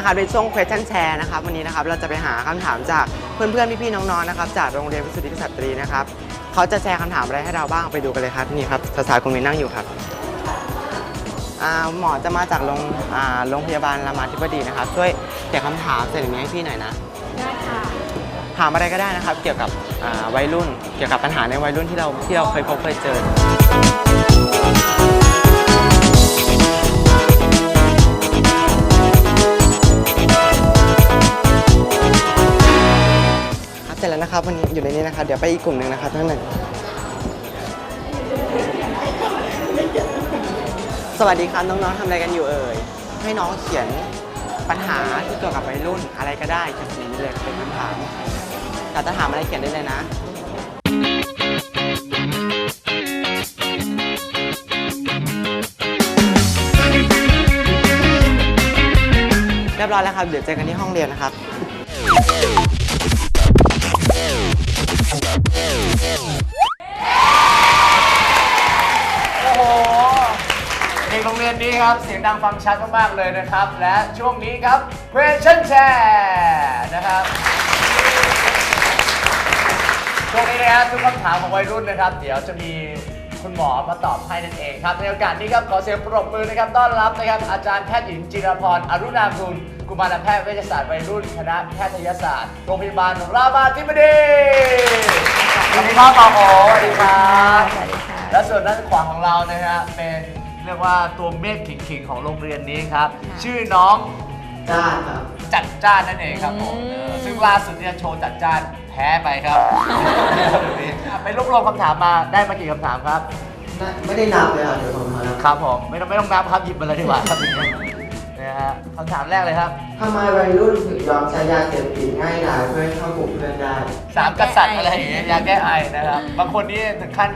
นะครับในช่วง question share นะครับวันนี้นะครับเราจะไปหาคำถามจากเพื่อนๆพี่ๆน้องๆนะครับจากโรงเรียนวิสุทธิกษัตรีนะครับเขาจะแชร์คำถามอะไรให้เราบ้างไปดูกันเลยครับนี่ครับสาวๆคนนี้นั่งอยู่ครับอ่าหมอจะมาจากโรงอ่าโรงพยาบาลรามาธิบดีนะครับ ช่วยเขียนคำถามเสร็จนี้ให้พี่หน่อยนะได้ค่ะถามอะไรก็ได้นะครับ เกี่ยวกับอ่าวัยรุ่น เกี่ยวกับปัญหาในวัยรุ่นที่เราที่เราเคยพบเคยเจอ นะครับวันนี้อยู่ในนี้นะครับเดี๋ยวไปอีกกลุ่มหนึ่งนะครับท่านหนึ่งสวัสดีครับน้องๆทำอะไรกันอยู่เอ่ยให้น้องเขียนปัญหาที่เกี่ยวกับวัยรุ่นอะไรก็ได้เขียนนี้เลยเป็นคำถามอยากจะถามอะไรเขียนได้เลยนะเรียบร้อยแล้วครับ เดี๋ยวเจอกันที่ห้องเรียนนะครับ โอ้โหเด็กโรงเรียนนี้ครับ เสียงดังฟังชัดมากๆเลยนะครับ และช่วงนี้ครับ question share นะครับช่วงนี้นะครับทุกคำถามของวัยรุ่นนะครับ เดี๋ยวจะมีคุณหมอมาตอบให้นั่นเองครับ ในโอกาสนี้ครับขอเสียงปรบมือนะครับต้อนรับนะครับอาจารย์แพทย์หญิงจิรพรอรุณาคุณ กุมารแพทย์เวชศาสตร์วัยรุ่นคณะแพทยศาสตร์โรงพยาบาลรามาธิบดีสวัสดีครับหมอโอสวัสดีครับสวัสดีค่ะและส่วนด้านขวาของเรานะฮะเป็นเรียกว่าตัวเมฆขิงๆของโรงเรียนนี้ครับค่ะชื่อน้องจ้าครับจัดจ้านนั่นเองครับผมอืมเออซึ่งล่าสุดเนี่ยโชว์จัดจ้านแพ้ไปครับ ไปรวบรวมคำถามมาได้มากี่คำถามครับ ไม่ได้นับเลยอะเดี๋ยวผมมาแล้วครับผมไม่ต้องไม่ต้องนับครับหยิบมาเลยดีกว่าครับอย่าง นี้นะฮะคำถามแรกเลยครับทำไมวัยรุ่นถึงยอมใช้ยาเสพติดง่ายดายเพื่อให้เข้ากลุ่มเพื่อนได้สามกษัตริย์อะไรอย่างเงี้ยยาแก้ไอนะครับ บางคนนี่ถึงขั้น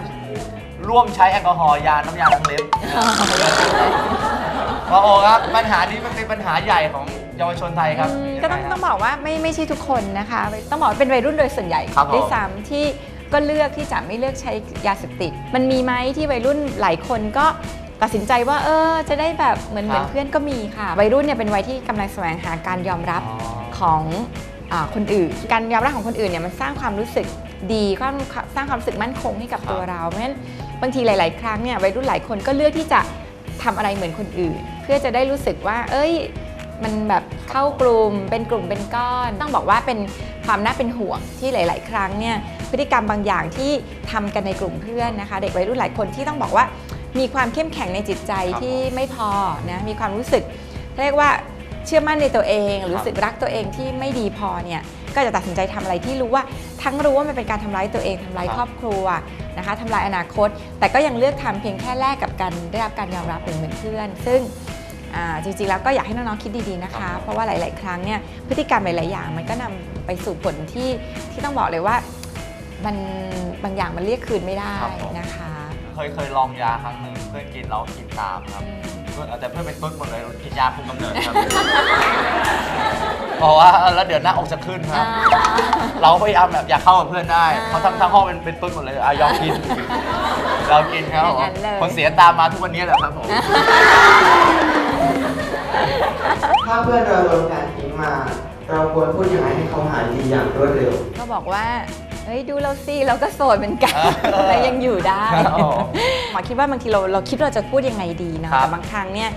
ร่วมใช้แอลกอฮอล์ยาน้ำยาล้างเล็บหมอโอครับปัญหานี้มันเป็นปัญหาใหญ่ของเยาวชนไทยครับอืมก็ต้องยังไงต้องบอกว่าไม่ไม่ใช่ทุกคนนะคะ ต้องบอกว่าเป็นวัยรุ่นโดยส่วนใหญ่ครับผมด้วยซ้ำที่ก็เลือกที่จะไม่เลือกใช้ยาเสพติด มันมีไหมที่วัยรุ่นหลายคนก็ ตัดสินใจว่าเออจะได้แบบเหมือนเหมือนเพื่อนก็มีค่ะ วัยรุ่นเนี่ยเป็นวัยที่กำลังแสวงหาการยอมรับอ๋อของอาคนอื่น การยอมรับของคนอื่นเนี่ยมันสร้างความรู้สึกดีความสร้างความรู้สึกมั่นคงให้กับตัวเราเพราะฉะนั้นบางทีหลาย ๆ ครั้งเนี่ยวัยรุ่นหลายคนก็เลือกที่จะทำอะไรเหมือนคนอื่น เพื่อจะได้รู้สึกว่า เอ้ยมันแบบเข้ากลุ่มเป็นกลุ่มเป็นก้อน ต้องบอกว่าเป็นความน่าเป็นห่วงที่หลาย ๆ ครั้งเนี่ยพฤติกรรมบางอย่างที่ทำกันในกลุ่มเพื่อนนะคะ เด็กวัยรุ่นหลายคนที่ต้องบอกว่า มีความเข้มแข็งในจิตใจครับที่ไม่พอนะมีความรู้สึกเรียกว่าเชื่อมั่นในตัวเองหรือรู้สึกรักตัวเองที่ไม่ดีพอเนี่ยก็จะตัดสินใจทำอะไรที่รู้ว่าทั้งรู้ว่ามันเป็นการทำร้ายตัวเองทำร้ายครับครอบครัวนะคะทำลายอนาคต แต่ก็ยังเลือกทำเพียงแค่แลกกับการได้รับการยอมรับเหมือนเหมือนเพื่อน ซึ่งอ่าจริงๆแล้วก็อยากให้น้องๆคิดดีๆนะคะ เพราะว่าหลาย ๆ ครั้งเนี่ยพฤติกรรมหลายๆอย่างมันก็นำไปสู่ผลที่ที่ต้องบอกเลยว่ามันบางอย่างมันเรียกคืนไม่ได้ครับผมนะคะ เคยเคยลองยาครั้งหนึ่งเพื่อนกินแล้วกินตามครับเพื่อนแต่เพื่อนเป็นต้นหมดเลยกินยาคุมกำเนิดครับบอกว่าเออแล้วเดี๋ยวหน้าอกจะขึ้นครับ เราก็พยายามแบบอยากเข้ากับเพื่อนได้อ่าเขาทั้งทั้งห้องเป็นเป็นต้นหมดเลยอะยอมกินเรากินครับอย่างนั้นเลยคนเสียตามมาทุกวันนี้แหละครับผมถ้าเพื่อนเราโดนการทิ้งมา เราควรพูดยังไงให้เขาหายดีอย่างรวดเร็ว ก็บอกว่า เฮ้ยดูเราสิเราก็โสดเหมือนกันเออแต่ยังอยู่ได้ครับผมหมอคิดว่าบางทีเราเราคิดว่าเราจะพูดยังไงดีนะครับแต่บางครั้งเนี่ย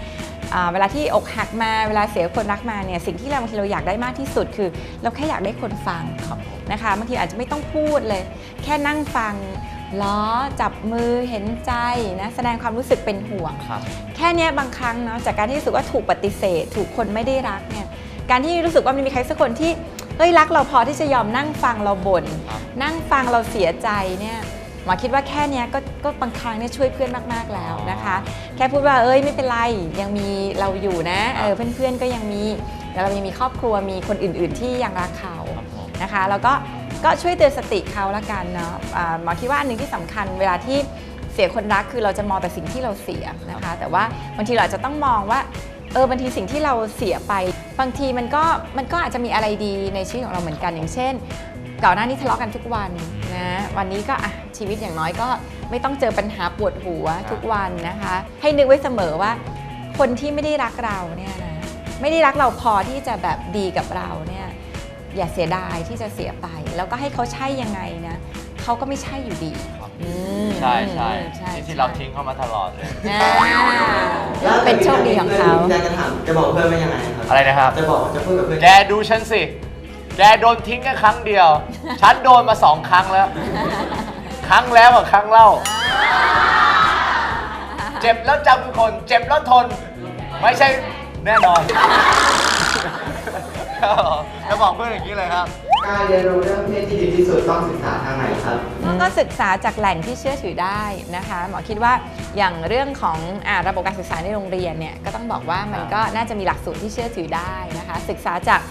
อ่าเวลาที่อกหักมาเวลาเสียคนรักมาเนี่ยสิ่งที่เราบางทีเราอยากได้มากที่สุดคือ เราแค่อยากได้คนฟังครับผมนะคะบางทีอาจจะไม่ต้องพูดเลย แค่นั่งฟังล้อจับมือเห็นใจนะแสดงความรู้สึกเป็นห่วงครับแค่เนี้ยบางครั้งเนาะจากการที่รู้สึกว่าถูกปฏิเสธ ถูกคนไม่ได้รักเนี่ยการที่รู้สึกว่ามันมีใครสักคนที่ เฮ้ยรักเราพอที่จะยอมนั่งฟังเราบ่นครับนั่งฟังเราเสียใจเนี่ยหมอคิดว่าแค่เนี้ยก็ก็บางครั้งเนี่ยช่วยเพื่อนมากๆแล้วนะคะ แค่พูดว่าเอ้ยไม่เป็นไรยังมีเราอยู่นะเออเพื่อนๆก็ยังมีแล้วเรายังมีครอบครัวมีคนอื่น ๆ ที่ยังรักเขาครับผมนะคะ แล้วก็ก็ช่วยเตือนสติเขาละกันเนาะอ่าหมอคิดว่าอันหนึ่งที่สำคัญเวลาที่เสียคนรักคือเราจะมองแต่สิ่งที่เราเสียนะคะ แต่ว่าบางทีเราอาจจะต้องมองว่าเออบางทีสิ่งที่เราเสียไป บางทีมันก็มันก็อาจจะมีอะไรดีในชีวิตของเราเหมือนกันอย่างเช่นก่อนหน้านี้ทะเลาะกันทุกวันนะวันนี้ก็อะชีวิตอย่างน้อยก็ไม่ต้องเจอปัญหาปวดหัวทุกวันนะคะ ให้นึกไว้เสมอว่า คนที่ไม่ได้รักเราเนี่ยนะไม่ได้รักเราพอที่จะแบบดีกับเราเนี่ยอย่าเสียดายที่จะเสียไป แล้วก็ให้เขาใช่ยังไงนะเขาก็ไม่ใช่อยู่ดี อืมใช่ใช่ใช่ที่ที่เราทิ้งเขามาตลอดเลย อ่าเป็นโชคดีของเขาจะจะถามจะบอกเพื่อนว่ายังไงครับอะไรนะครับ จะบอกจะพูดกับเพื่อนแกดูฉันสิ แกโดนทิ้งแค่ครั้งเดียว ฉันโดนมาสองครั้งแล้ว ครั้งแล้วกับครั้งเล่า เจ็บแล้วจำทุกคน เจ็บแล้วทน ไม่ใช่แน่นอนจะบอกเพื่อนอย่างนี้เลยครับ การเรียนรู้เรื่องเพศที่ดีที่สุดต้องศึกษาทางไหนครับ ก็ศึกษาจากแหล่งที่เชื่อถือได้นะคะหมอคิดว่าอย่างเรื่องของอระบบการศึกษาในโรงเรียนเนี่ยก็ต้องบอกว่ามันก็น่าจะมีหลักสูตรที่เชื่อถือได้นะคะ ศึกษาจาก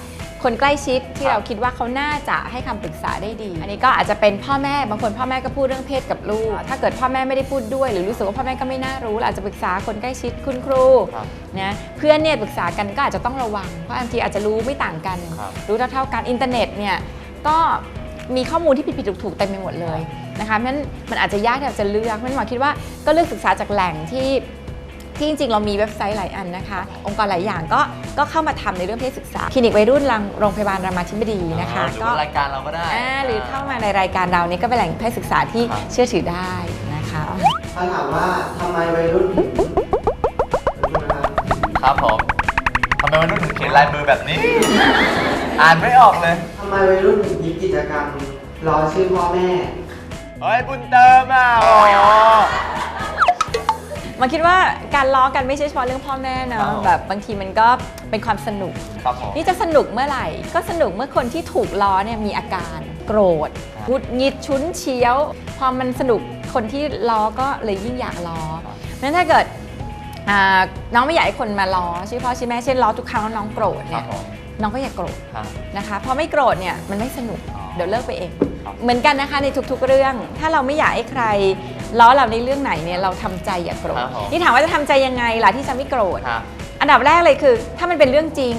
คนใกล้ชิดที่เราคิดว่าเขาน่าจะให้คำปรึกษาได้ดี อันนี้ก็อาจจะเป็นพ่อแม่บางคนพ่อแม่ก็พูดเรื่องเพศกับลูก ถ้าเกิดพ่อแม่ไม่ได้พูดด้วย หรือรู้สึกว่าพ่อแม่ก็ไม่น่ารู้เราอาจจะปรึกษาคนใกล้ชิดคุณครูครับนะเพื่อนเนี่ยปรึกษากันก็อาจจะต้องระวัง เพราะบางทีอาจจะรู้ไม่ต่างกันครับรู้เท่าๆกันอินเทอร์เน็ตเนี่ยก็มีข้อมูลที่ผิดๆถูกๆเต็มไปหมดเลยนะคะเพราะฉะนั้นมันอาจจะยากที่เราจะเลือกเพราะฉะนั้นหมอคิดว่าก็เลือกศึกษาจากแหล่งที่ ที่จริง ๆ เรามีเว็บไซต์หลายอันนะคะ องค์กรหลายอย่างก็ก็เข้ามาทำในเรื่องเพศศึกษา คลินิกวัยรุ่นรังโรงพยาบาลรามาธิบดีนะคะหรือก็ว่ารายการเราก็ได้อ่าหรือเข้ามาในรายการเรานี่ก็เป็นแหล่งเพศศึกษาที่ครับเชื่อถือได้นะคะถ้าถามว่าทำไมวัยรุ่นถึงครับผมทำไมมันถึงเขียนลายมือแบบนี้ อ่านไม่ออกเลยทำไมวัยรุ่นถึงมีกิจกรรมรอชื่อพ่อแม่เฮ้ยบุญเติมอะโอ้โห มาคิดว่าการล้อกันไม่ใช่เฉพาะเรื่องพ่อแม่ครัเนาะบผมแบบบางทีมันก็เป็นความสนุก ครับผม นี่จะสนุกเมื่อไหร่ ก็สนุกเมื่อคนที่ถูกล้อเนี่ยมีอาการโกรธครับหงุดหงิดชุนเฉียว พอมันสนุกคนที่ล้อก็เลยยิ่งอยากล้อนั้นถ้าเกิดอ่าน้องไม่อยากให้คนมาล้อชื่อพ่อชื่อแม่เช่นล้อทุกครั้งแล้วน้องโกรธครัเนี่บยผมน้องก็อย่าโกรธครับ นะคะพอไม่โกรธเนี่ยมันไม่สนุกอ๋อเดี๋ยวเลิกไปเอง ครับ เหมือนกันนะคะในทุกๆเรื่อง ถ้าเราไม่อยากให้ใคร ล้อเราในเรื่องไหนเนี่ยเราทำใจอย่าโกรคธรับผมนี่ถามว่าจะทำใจยังไงล่ะที่จะไม่โกรธ ครับ อันดับแรกเลยคือ ถ้ามันเป็นเรื่องจริง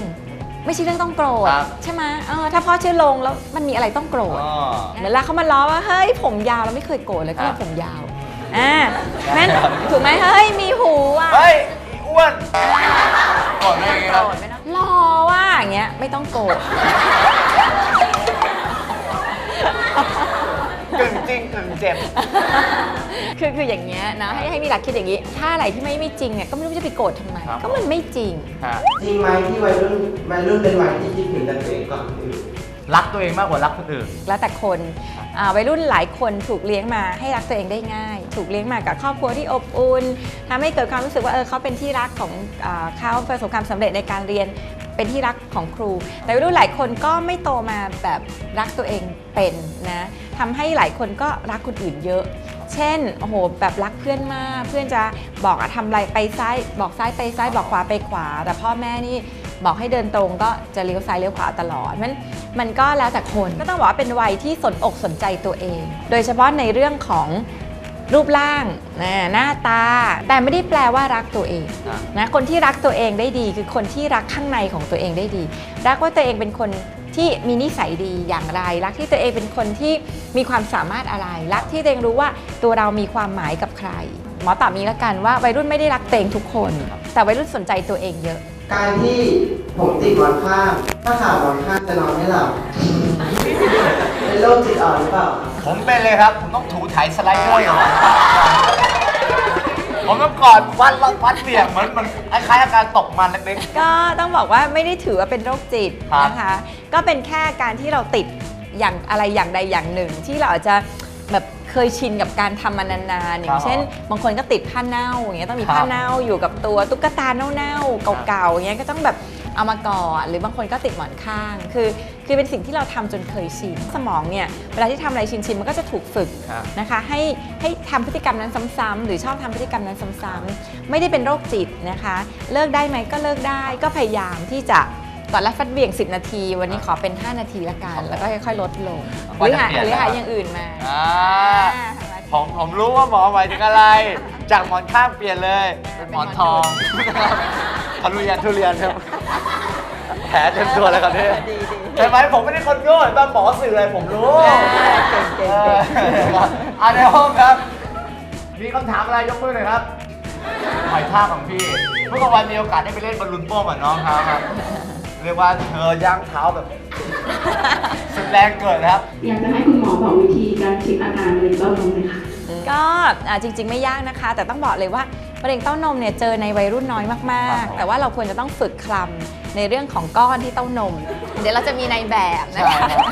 ไม่ใช่เรื่องต้องโกรธครับ ใช่ไหมเออถ้าพ่อชื่อลงแล้วมันมีอะไรต้องโกรธอ๋อเหมือนเวลาเขามาล้อว่าเฮ้ยผมยาวเราไม่เคยโกรธเลยก็ครัว่าบผมยาวอ่าแม่นถูกไหมเฮ้ยมีหูอะเฮ้ยอีอ้วนโกรธได้ไงครับรอว่าอย่างเงี้ยไม่ต้องโกรธ จริงกึ่งเจ็บ คือคืออย่างเงี้ยนะให้ให้มีหลักคิดอย่างนี้ ถ้าอะไรที่ไม่ไม่จริงเนี่ยก็ไม่รู้จะไปโกรธทำไม ครับ ก็มันไม่จริง ฮะจริงไหมที่วัยรุ่นวัยรุ่นเป็นวัยที่คิดถึงแต่ตัวเองก่อนคนอื่น รักตัวเองมากกว่ารักคนอื่น แล้วแต่คนอ่าวัยรุ่นหลายคนถูกเลี้ยงมาให้รักตัวเองได้ง่าย ถูกเลี้ยงมากับครอบครัวที่อบอุ่นทำให้เกิดความรู้สึกว่าเออเขาเป็นที่รักของอาเขาประสบความสำเร็จในการเรียน เป็นที่รักของครู แต่วัยรุ่นหลายคนก็ไม่โตมาแบบรักตัวเองเป็นนะทำให้หลายคนก็รักคนอื่นเยอะ เช่นโอ้โหแบบรักเพื่อนมากเพื่อนจะบอกอะทำอะไรไปซ้ายบอกซ้ายไปซ้ายบอกขวาไปขวา แต่พ่อแม่นี่บอกให้เดินตรงก็จะเลี้ยวซ้ายเลี้ยวขวาตลอดมันมันก็แล้วแต่คนก็ต้องบอกว่าเป็นวัยที่สนอกสนใจตัวเอง โดยเฉพาะในเรื่องของ รูปร่างนะหน้าตา แต่ไม่ได้แปลว่ารักตัวเองครับนะคนที่รักตัวเองได้ดี คือคนที่รักข้างในของตัวเองได้ดี รักว่าตัวเองเป็นคนที่มีนิสัยดีอย่างไร รักที่ตัวเองเป็นคนที่มีความสามารถอะไร รักที่ตัวเองรู้ว่าตัวเรามีความหมายกับใคร หมอตอบนี้แล้วกันว่าวัยรุ่นไม่ได้รักตัวเองทุกคน แต่วัยรุ่นสนใจตัวเองเยอะ การที่ผมติดหมอนข้างถ้าขาดหมอนข้างจะนอนไม่หลับเป็นโรคจิตอ่อนหรือเปล่า ผมเป็นเลยครับ ผมต้องถูไถสไลเดอร์อยู่ผมต้องกอดฟัดแล้วฟัดเบี่ยงเหมือนมันคล้ายๆอาการตกมันเล็ก ก็ต้องบอกว่าไม่ได้ถือว่าเป็นโรคจิตครับ นะคะ ก็เป็นแค่การที่เราติดอย่างอะไรอย่างใดอย่างหนึ่ง ที่เราอาจจะแบบเคยชินกับการทำมานานๆอย่างเช่น บางคนก็ติดผ้าเน่าอย่างเงี้ยต้องมีครับผ้าเน่าอยู่กับตัวตุ๊กตาเน่าๆเก่าๆอย่างเงี้ยก็ต้องแบบ เอามากอดหรือบางคนก็ติดหมอนข้าง คือคือเป็นสิ่งที่เราทำจนเคยชินสมองเนี่ยเวลาที่ทำอะไรชินๆมันก็จะถูกฝึกครับนะคะให้ให้ทำพฤติกรรมนั้นซ้ำๆหรือชอบทำพฤติกรรมนั้นซ้ำๆไม่ได้เป็นโรคจิตนะคะ เลิกได้ไหมก็เลิกได้ก็พยายามที่จะก่อนรัดฟัดเบี่ยง 10 นาที วันนี้ขอเป็น 5 นาทีละกัน แล้วก็ค่อยๆลดลงหว่ารือจะหาเปลี่ยนหรือหาแล้วอย่างอื่นมาๆอ่าผมผมรู้ว่าหมอหมายถึงอะไร จากหมอนข้างเปลี่ยนเลย เป็นหมอนทองทุเรียนทุเรียนครับ แผลเต็มตัวแล้วครับเนี่ยใช่ไหมผมไม่ได้คนโง่บ้าหมอสื่ออะไรผมรู้เก่งๆเอออ่าในห้องครับ มีคำถามอะไรยกมือหน่อยครับหอยทากของพี่เมื่อกลางวันมีโอกาสได้ไปเล่นบอลลูนโป้งกับน้องเขาครับ เรียกว่าเธอย่างเท้าแบบสุดแรงเกิดนะครับ อยากจะให้คุณหมอบอกวิธีการเช็คอาการมะเร็งเต้านมเลยค่ะ ก็อ่าจริง ๆ ไม่ยากนะคะ แต่ต้องบอกเลยว่า มะเร็งเต้านมเนี่ยเจอในวัยรุ่นน้อยมากครับผมๆแต่ว่าเราควรจะต้องฝึกคลำในเรื่องของก้อนที่เต้านม เดี๋ยวเราจะมีในแบบนะใช่คะครับ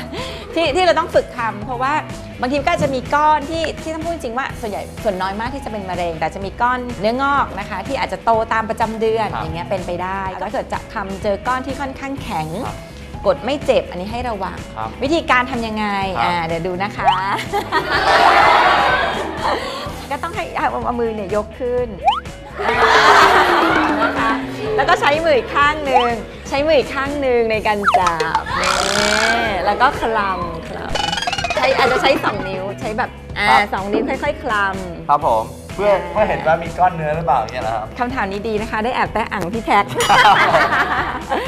ที่ที่เราต้องฝึกคลำเพราะว่าบางทีก็อาจจะมีก้อนที่ที่ต้องพูดจริงๆว่าส่วนใหญ่ส่วนน้อยมากที่จะเป็นมะเร็ง แต่จะมีก้อนเนื้องอกนะคะ ที่อาจจะโตตามประจำเดือนครับอย่างเงี้ยเป็นไปได้ถ้าเกิดจะคลำเจอก้อนที่ค่อนข้างแข็งครับกดไม่เจ็บอันนี้ให้ระวังครับวิธีการทำยังไงครับอ่าเดี๋ยวดูนะคะ ก็ต้องให้เอาเอามือเนี่ยยกขึ้นนะคะแล้วก็ใช้มืออีกข้างหนึ่งใช้มืออีกข้างหนึ่งในการจับนี่แล้วก็คลำคลำใช้อาจจะใช้สองนิ้วใช้แบบอ่าครับสองนิ้วค่อย ๆ คลำครับผม เพื่อเพื่อเห็นว่ามีก้อนเนื้อหรือเปล่าอย่างเงี้ยนะครับ คำถามนี้ดีนะคะ ได้แอบแตะอ่างพี่แท็ก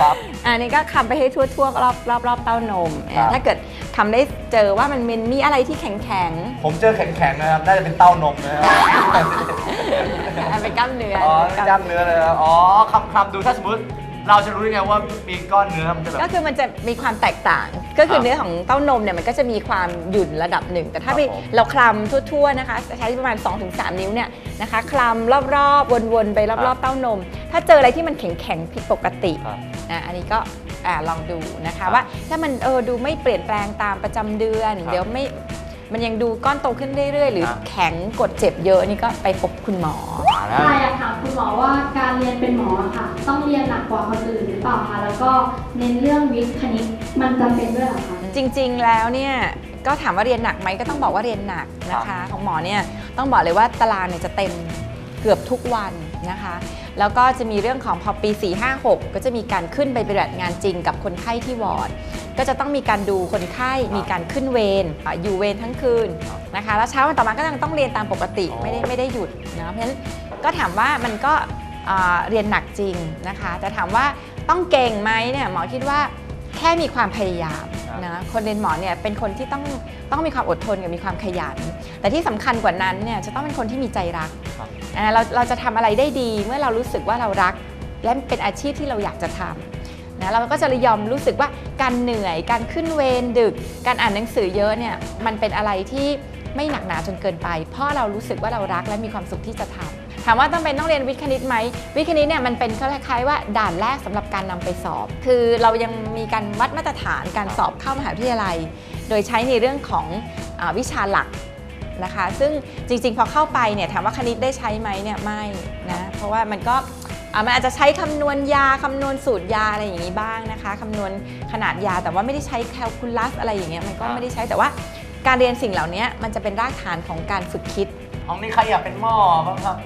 ครับอันนี้ก็คำไปให้ทั่วๆรอบรอบรอบเต้านม ครับ ถ้าเกิดคำได้เจอว่ามันมีมีอะไรที่แข็งแข็งผมเจอแข็งๆนะครับ น่าจะเป็นเต้านมนะครับๆ อะเป็นกล้ามเนื้ออ๋อเป็นจำเนื้อเลยครับอ๋อคำคำดูถ้าสมมติ เราจะรู้ยังไงว่ามีก้อนเนื้อมันจะแบบ ก็คือมันจะมีความแตกต่าง ก็คือครับเนื้อของเต้านมเนี่ยมันก็จะมีความหยุ่นระดับหนึ่ง แต่ถ้าไปครับผมเราคลำทั่วๆนะคะใช้ประมาณ 2-3 นิ้วเนี่ยนะคะคลำรอบๆวนๆไปรอบๆเต้านม ถ้าเจออะไรที่มันแข็งๆผิดปกติครับอะอันนี้ก็อะลองดูนะครัคะบว่าถ้ามันเออดูไม่เปลี่ยนแปลงตามประจำเดือนครับเดี๋ยวไม่ มันยังดูก้อนโตขึ้นเรื่อยๆ หรือครับ แข็งกดเจ็บเยอะนี่ก็ไปพบคุณหมอ มาแล้ว ค่ะอยากถามคุณหมอว่าการเรียนเป็นหมออะค่ะ ต้องเรียนหนักกว่าคนอื่นหรือเปล่าคะแล้วก็เน้นเรื่องวิทย์คณิตมันจำเป็นด้วยเหรอคะ จริงๆ แล้วเนี่ยก็ถามว่าเรียนหนักไหมก็ต้องบอกว่าเรียนหนักนะคะ ของหมอเนี่ยต้องบอกเลยว่าตารางเนี่ยจะเต็มเกือบทุกวัน นะคะ แล้วก็จะมีเรื่องของพอปี 4 5 6 ก็จะมีการขึ้นไปปฏิบัติงานจริงกับคนไข้ที่วอร์ด ก็จะต้องมีการดูคนไข้มีการขึ้นเวรอะอยู่เวรทั้งคืนนะคะ แล้วเช้าวันต่อมาก็ยังต้องเรียนตามปกติอ๋อไม่ได้ไม่ได้หยุดนะเพราะฉะนั้นก็ถามว่ามันก็อ่าเรียนหนักจริงนะคะ แต่ถามว่าต้องเก่งไหมเนี่ยหมอคิดว่าแค่มีความพยายามครับนะคนเรียนหมอเนี่ยเป็นคนที่ต้องต้องมีความอดทนกับมีความขยัน แต่ที่สำคัญกว่านั้นเนี่ยจะต้องเป็นคนที่มีใจรักครับอ่า เราเราจะทำอะไรได้ดีเมื่อเรารู้สึกว่าเรารัก และเป็นอาชีพที่เราอยากจะทำนะเราก็จะยอมรู้สึกว่าการเหนื่อย การขึ้นเวรดึก การอ่านหนังสือเยอะเนี่ยมันเป็นอะไรที่ไม่หนักหนาจนเกินไป เพราะเรารู้สึกว่าเรารักและมีความสุขที่จะทำถามว่าต้องเป็นต้องเรียนวิทย์คณิตไหมวิทย์คณิตเนี่ยมันเป็นคล้ายๆว่าด่านแรกสำหรับการนำไปสอบ คือเรายังมีการวัดมาตรฐานการสอบเข้ามหาวิทยาลัย โดยใช้ในเรื่องของอวิชาหลัก นะคะ ซึ่งจริงๆ พอเข้าไปเนี่ยถามว่าคณิตได้ใช้ไหมเนี่ยไม่นะเพราะว่ามันก็อะมันอาจจะใช้คำนวณยาคำนวณสูตรยาอะไรอย่างนี้บ้างนะคะคำนวณขนาดยาแต่ว่าไม่ได้ใช้แคลคูลัสอะไรอย่างเงี้ยมันก็ครับไม่ได้ใช้แต่ว่าการเรียนสิ่งเหล่านี้มันจะเป็นรากฐานของการฝึกคิดห้องนี้ใครอยากเป็นหม้อบ้างครับ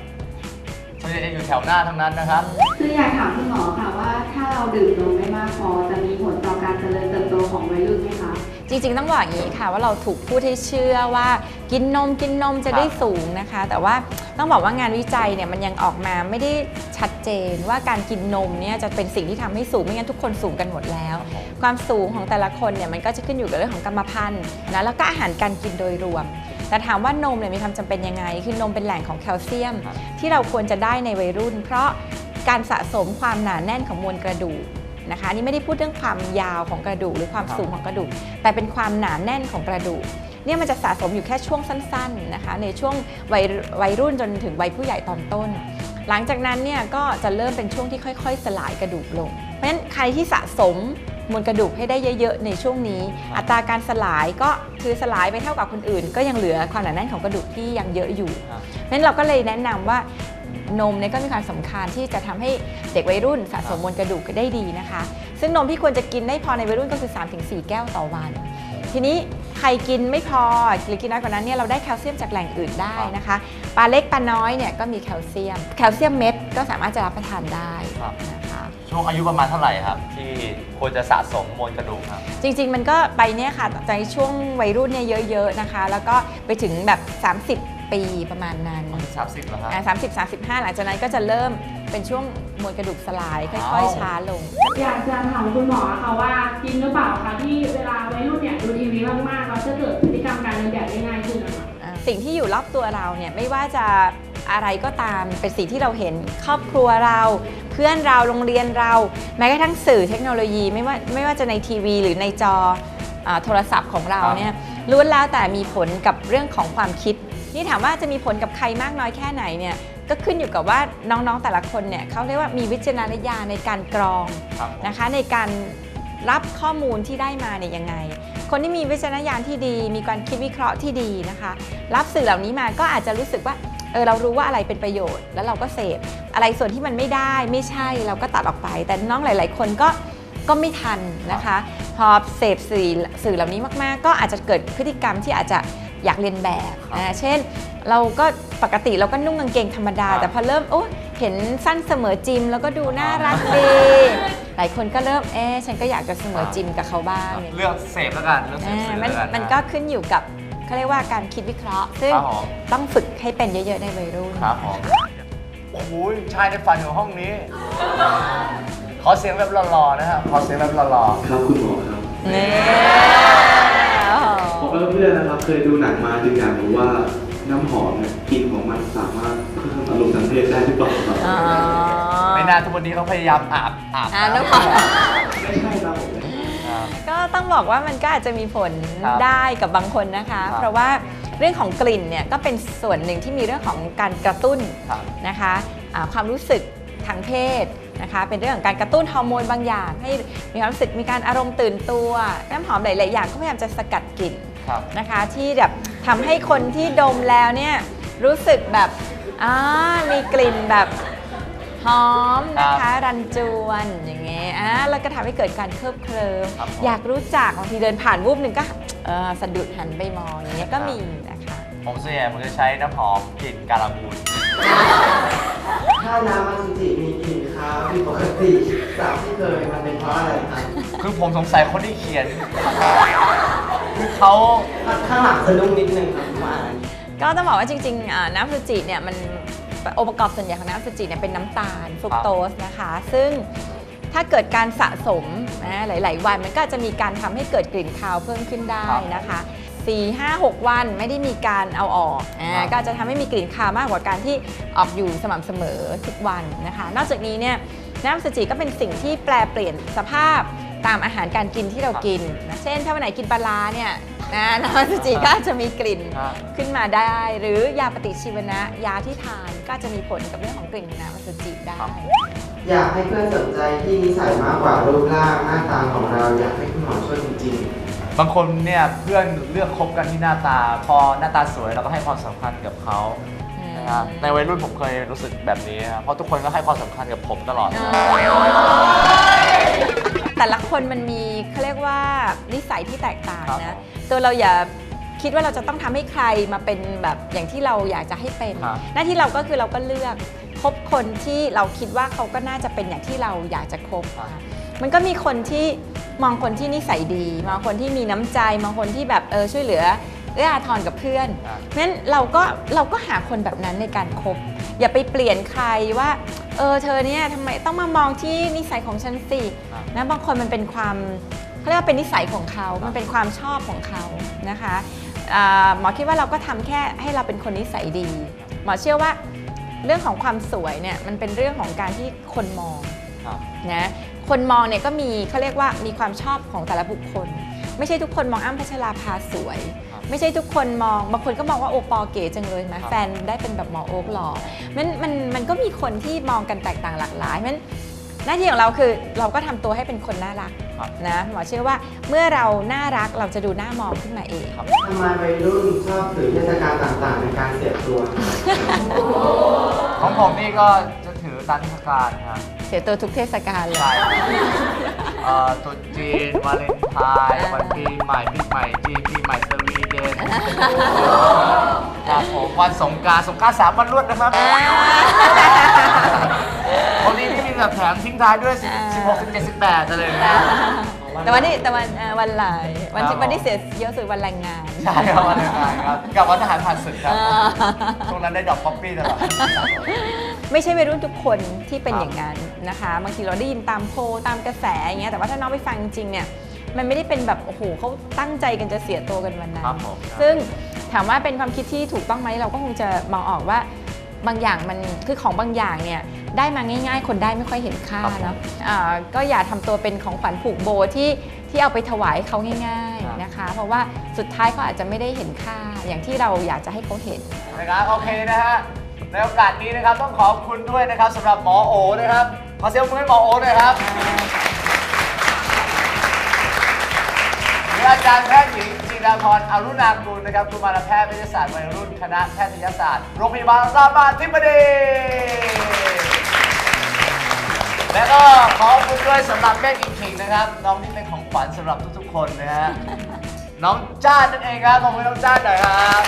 ส่วนใหญ่จะอยู่แถวหน้าทั้งนั้นนะครับคืออยากถามคุณหมอค่ะว่าถ้าเราดื่มนมไม่มากพอจะมีผลต่อการเจริญเติบโตของวัยรุ่นไหมคะ จริงๆต้องบอกอย่างนี้ค่ะ ว่าเราถูกพูดให้เชื่อว่ากินนมกินนมจะได้ครับสูงนะคะ แต่ว่าต้องบอกว่างานวิจัยเนี่ยมันยังออกมาไม่ได้ชัดเจนว่าการกินนมเนี่ยจะเป็นสิ่งที่ทำให้สูงไม่งั้นทุกคนสูงกันหมดแล้ว ความสูงของแต่ละคนเนี่ยมันก็จะขึ้นอยู่กับเรื่องของกรรมพันธุ์นะแล้วก็อาหารการกินโดยรวม แต่ถามว่านมเนี่ยมีความจำเป็นยังไง คือนมเป็นแหล่งของแคลเซียมครับที่เราควรจะได้ในวัยรุ่น เพราะการสะสมความหนาแน่นของมวลกระดูก นะคะอันนี่ไม่ได้พูดเรื่องความยาวของกระดูกหรือความครับสูงของกระดูก แต่เป็นความหนาแน่นของกระดูกเนี่ยมันจะสะสมอยู่แค่ช่วงสั้นๆนะคะในช่วงวัยวัยรุ่นจนถึงวัยผู้ใหญ่ตอนต้น หลังจากนั้นเนี่ยก็จะเริ่มเป็นช่วงที่ค่อย ๆ สลายกระดูกลง เพราะฉะนั้นใครที่สะสมมวลกระดูกให้ได้เยอะๆในช่วงนี้ครับอัตราการสลายก็คือสลายไปเท่ากับคนอื่น ก็ยังเหลือความหนาแน่นของกระดูกที่ยังเยอะอยู่ครับเพราะฉะนั้นเราก็เลยแนะนำว่า นมเนี่ยก็มีความสำคัญที่จะทำให้เด็กวัยรุ่นสะสมมวลกระดูกได้ดีนะคะ ซึ่งนมที่ควรจะกินได้พอในวัยรุ่นก็คือ 3-4 แก้วต่อวัน ทีนี้ใครกินไม่พอหรือกินน้อยกว่านั้นเนี่ยเราได้แคลเซียมจากแหล่งอื่นได้นะคะปลาเล็กปลาน้อยเนี่ยก็มีแคลเซียม แคลเซียมเม็ดก็สามารถจะรับประทานได้ครับนะคะช่วงอายุประมาณเท่าไหร่ครับ ที่ควรจะสะสมมวลกระดูกครับ จริง ๆ มันก็ไปเนี่ยค่ะในช่วงวัยรุ่นเนี่ยเยอะ ๆ นะคะ แล้วก็ไปถึงแบบ 30 ปีประมาณนั้นสามสิบแล้วครับสามสิบสามสิบห้าหลังจากนั้นก็จะเริ่มเป็นช่วงมวลกระดูกสลายค่อยอ้าวๆช้าลง อยากจะถามคุณหมอค่ะว่าจริงหรือเปล่าคะที่เวลาวัยรุ่นเนี่ยดูทีวีมากๆเราจะเกิดพฤติกรรมการเรียนแบบได้ง่ายขึ้นนะคะอ่าสิ่งที่อยู่รอบตัวเราเนี่ยไม่ว่าจะอะไรก็ตามเป็นสิ่งที่เราเห็นครอบครัวเรา เพื่อนเราโรงเรียนเรา แม้กระทั่งสื่อเทคโนโลยีไม่ว่าไม่ว่าจะในทีวี หรือในจออาโทรศัพท์ของเราครับเนี่ยล้วนแล้วแต่มีผลกับเรื่องของความคิด นี่ถามว่าจะมีผลกับใครมากน้อยแค่ไหนเนี่ยก็ขึ้นอยู่กับว่าน้องๆแต่ละคนเนี่ยเขาเรียกว่ามีวิจารณญาณในการกรองครับผม นะคะ ในการรับข้อมูลที่ได้มาเนี่ยยังไง คนที่มีวิจารณญาณที่ดี มีการคิดวิเคราะห์ที่ดีนะคะ รับสื่อเหล่านี้มาก็อาจจะรู้สึกว่าเออเรารู้ว่าอะไรเป็นประโยชน์ แล้วเราก็เสพอะไรส่วนที่มันไม่ได้ไม่ใช่เราก็ตัดออกไป แต่น้องหลาย ๆ คนก็ก็ไม่ทันนะคะ พอเสพสื่อสื่อเหล่านี้มากๆ ก็อาจจะเกิดพฤติกรรมที่อาจจะ อยากเรียนแบบนะเช่น เราก็ปกติเราก็นุ่งกางเกงธรรมดา ครับแต่พอเริ่มโอ้เห็นสั้นเสมอจิม แล้วก็ดูน่ารักดีหลายคนก็เริ่มเอ๊ะฉันก็อยากจะเสมอจิมกับเขาบ้างเนี่ย เลือกเสพแล้วกันเลือกเสพอ่าสื่อมันแล้วกันมันก็ขึ้นอยู่กับเขาเรียกว่าการคิดวิเคราะห์ ซึ่งครับผม ต้องฝึกให้เป็นเยอะๆในวัยรุ่น ครับผมโอ้โหชายในฝันของห้องนี้ ขอเสียงแบบหล่อๆนะครับขอเสียงแบบหล่อครับคุณหมอครับ นี่ผมและ เพื่อนนะครับ เคยดูหนังมาจึงอยากรู้ว่าน้ำหอมเนี่ยกลิ่นของมันสามารถเพิ่มอารมณ์ทางเพศได้หรือเปล่าครับอ๋อๆไม่น่าทุกวันนี้เขาพยายามอาบอาบอ่าน้ำน้ำหอมไม่ใช่ครับผมอ่า ก็ต้องบอกว่ามันก็อาจจะมีผลครับได้กับบางคนนะคะ ครับ เพราะว่าเรื่องของกลิ่นเนี่ยก็เป็นส่วนหนึ่งที่มีเรื่องของการกระตุ้น ครับ นะคะอ่าความรู้สึกทางเพศนะคะ เป็นเรื่องของการกระตุ้นฮอร์โมนบางอย่าง ให้มีความรู้สึกมีการอารมณ์ตื่นตัว น้ำหอมหลาย ๆ อย่างก็พยายามจะสกัดกลิ่นครับ นะคะที่แบบทำให้คนที่ดมแล้วเนี่ยรู้สึกแบบอ่ามีกลิ่นแบบหอมนะครัคะบรันจวนอย่างเงี้ยอ่าแล้วก็ทำให้เกิดการเคลิบเคลิ้มครับผม อยากรู้จักบางทีเดินผ่านวูบหนึ่งก็เออสะดุดหันไปมองอย่างเงี้ยก็มีนะคะผมส่วนใหญ่ผมจะใช้น้ำหอมกลิ่นการาบูนถ้าน้ำมันสุจิมีกลิ่นคาวผิดปกติจากที่เคยมันเป็นเพราะอะไรครับ คือผมสงสัยคนที่เขียน คือเขาข้างหลังสะดุ้งนิดนึงครับว่าอะไรก็ต้องบอกว่าจริงๆอ่าน้ำฟูจิเนี่ยมันองค์ประกอบส่วนใหญ่ของน้ำฟูจิเนี่ยเป็นน้ำตาลฟรุกโตสนะคะ ซึ่งถ้าเกิดการสะสมนะหลาย ๆ วันมันก็จะมีการทำให้เกิดกลิ่นคาวเพิ่มขึ้นได้นะคะ4 5 6 วันไม่ได้มีการเอาออกอ่าก็จะทำให้มีกลิ่นคาวมากกว่าการที่ออกอยู่สม่ำเสมอทุกวันนะคะ นอกจากนี้เนี่ยน้ำฟูจิก็เป็นสิ่งที่แปลเปลี่ยนสภาพ ตามอาหารการกินที่เรากินนะเช่นถ้าวันไหนกินปลาร้าเนี่ยนะน้ำฟูจิก็อาจจะมีกลิ่นครับขึ้นมาได้ หรือยาปฏิชีวนะยาที่ทานก็จะมีผลกับเรื่องของกลิ่นน้ำอสุจิได้ อยากให้เพื่อนสนใจที่นิสัยมากกว่ารูปร่างหน้าตาของเราอยากให้คุณหมอช่วยจริงบางคนเนี่ยเพื่อนเลือกคบกันที่หน้าตา พอหน้าตาสวยเราก็ให้ความสำคัญกับเขานะครับในวัยรุ่นผมเคยรู้สึกแบบนี้นะครับเพราะทุกคนก็ให้ความสำคัญกับผมตลอด แต่ละคนมันมีเขาเรียกว่านิสัยที่แตกต่างครับนะ ตัวเราอย่าคิดว่าเราจะต้องทำให้ใครมาเป็นแบบอย่างที่เราอยากจะให้เป็นครับหน้าที่เราก็คือเราก็เลือกคบคนที่เราคิดว่าเขาก็น่าจะเป็นอย่างที่เราอยากจะคบครับค่ะมันก็มีคนที่มองคนที่นิสัยดี มองคนที่มีน้ำใจ มองคนที่แบบเออช่วยเหลือเอื้ออาทรกับเพื่อนครับเพราะฉะนั้นเราก็เราก็หาคนแบบนั้นในการคบ อย่าไปเปลี่ยนใครว่า เออเธอเนี่ยทำไมต้องมามองที่นิสัยของฉันสิครับนะบางคนมันเป็นความเขาเรียกว่าเป็นนิสัยของเขามันเป็นความชอบของเขานะคะอ่าหมอคิดว่าเราก็ทำแค่ให้เราเป็นคนนิสัยดี หมอเชื่อว่าเรื่องของความสวยเนี่ยมันเป็นเรื่องของการที่คนมอง ครับ นะคนมองเนี่ยก็มีเขาเรียกว่ามีความชอบของแต่ละบุคคล ไม่ใช่ทุกคนมองอ้ำพัชราภาสวยครับ ไม่ใช่ทุกคนมอง บางคนก็มองว่าโอปอเก๋จังเลยไหมครับแฟนได้เป็นแบบหมอโอ๊กหล่อมันมันมันก็มีคนที่มองกันแตกต่างหลากหลายมันหน้าที่ของเราคือเราก็ทำตัวให้เป็นคนน่ารักครับนะหมอเชื่อว่าเมื่อเราน่ารักเราจะดูน่ามองขึ้นมาเองๆทำไมวัยรุ่นชอบถือเทศกาลต่างๆ ในการเสียบตัว ของผมนี่ก็จะถือตามเทศกาลครับเสียตัวทุกเทศกาลเลยใช่เอ่อตรุษจีนวาเลนไทน์วันปีใหม่ปีใหม่จีนปีใหม่สวี เดนครับผมวันสงกรารสงกรารสามวันรวดนะครับวันนี้ที่มีแบบแถมทิ้งท้ายด้วย16 17 18อะไรอย่างเงี้ย แต่วันนี้แต่วันเอ่อวันไหลวันครัที่บวันที่เสียเยอะสุดวันแรงงาน ใช่ครับวันแรงงานครับกับวันทหารผ่านศึกครับอ่าช่วงนั้นได้ดอกป๊อปปี้ตลอด ไม่ใช่วัยรุ่นทุกคนที่เป็นครับอย่างนั้นนะคะ บางทีเราได้ยินตามโพลตามกระแสอย่างเงี้ยแต่ว่าถ้าน้องไปฟังจริงๆเนี่ย มันไม่ได้เป็นแบบโอ้โหเขาตั้งใจกันจะเสียตัวกันวันนั้น ครับผมครับ ซึ่งถามว่าเป็นความคิดที่ถูกต้องไหมเราก็คงจะมองออกว่าบางอย่างมันคือของบางอย่างเนี่ยได้มาง่าย ๆ คนได้ไม่ค่อยเห็นค่าเนาะอ่าก็อย่าทำตัวเป็นของขวัญผูกโบที่ที่เอาไปถวายเขาง่าย ครับ ๆนะคะ เพราะว่าสุดท้ายเขาอาจจะไม่ได้เห็นค่าอย่างที่เราอยากจะให้เขาเห็น นะครับโอเคนะฮะในโอกาสนี้นะครับต้องขอบคุณด้วยนะครับสำหรับหมอโอนะครับขอเสียงปรบมือให้หมอโอหน่อยครับ ออาจารย์แพทย์หญิงจิราพรอรุณากุลนะครับกุมารแพทย์วิทยาศาสตร์วัยรุ่นคณะแพทยศาสตร์โรงพยาบาลรามาธิบดี และก็ขอบคุณด้วยสำหรับแม่กิงคิงนะครับ น้องที่เป็นของขวัญสำหรับทุกๆคนนะฮะน้องจ้านนั่นเองครับขอบคุณน้องจ้านหน่อยครับ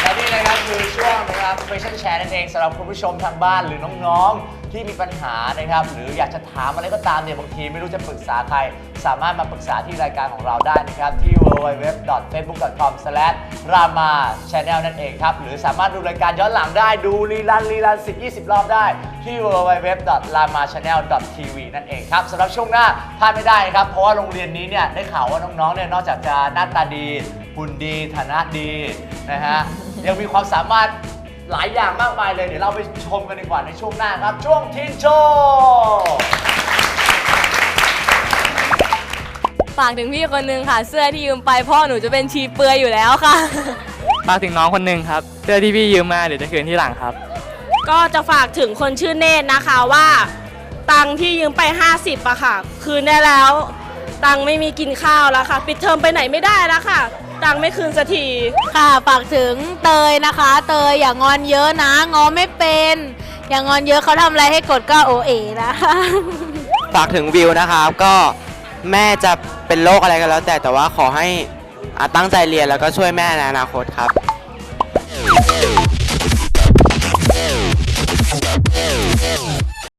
และนี่นะครับคือช่วงนะครับ Question Share นั่นเองสำหรับคุณผู้ชมทางบ้านหรือน้องๆ ที่มีปัญหานะครับ หรืออยากจะถามอะไรก็ตามเนี่ยบางทีไม่รู้จะปรึกษาใคร สามารถมาปรึกษาที่รายการของเราได้นะครับ ที่ www.facebook.com/rama-channel นั่นเองครับ หรือสามารถดูรายการย้อนหลังได้ดูรีลันรีลัน 10 20 รอบได้ ที่ www.rama-channel.tv นั่นเองครับสำหรับช่วงหน้าพลาดไม่ได้ครับ เพราะว่าโรงเรียนนี้เนี่ยได้ข่าวว่าน้องๆเนี่ยนอกจากจะหน้าตาดีหุ่นดีฐานะดีนะฮะยังมีความสามารถหลายอย่างมากมายเลย เดี๋ยวเราไปชมกันดีกว่าในช่วงหน้าครับ ช่วงทีนโชว์ ฝากถึงพี่คนนึงค่ะ เสื้อที่ยืมไปพ่อหนูจะเป็นชีเปลือยอยู่แล้วค่ะ ฝากถึงน้องคนหนึ่งครับ เสื้อที่พี่ยืมมาเดี๋ยวจะคืนที่หลังครับ ก็จะฝากถึงคนชื่อเนตรนะคะว่า ตังค์ที่ยืมไป 50อะค่ะ คืนได้แล้ว ตังค์ไม่มีกินข้าวแล้วค่ะ ปิดเทอมไปไหนไม่ได้แล้วค่ะ ตังค์ไม่คืนสักที ค่ะฝากถึงเตยนะคะ เตยอย่างอนเยอะนะงอไม่เป็น อย่างอนเยอะเขาทำอะไรให้กดก็โอเอนะคะ ฝากถึงวิวนะครับ ก็แม่จะ เป็นโรคอะไรก็แล้วแต่แต่ว่าขอให้อ่ตั้งใจเรียนแล้วก็ช่วยแม่ในอนาคตครับ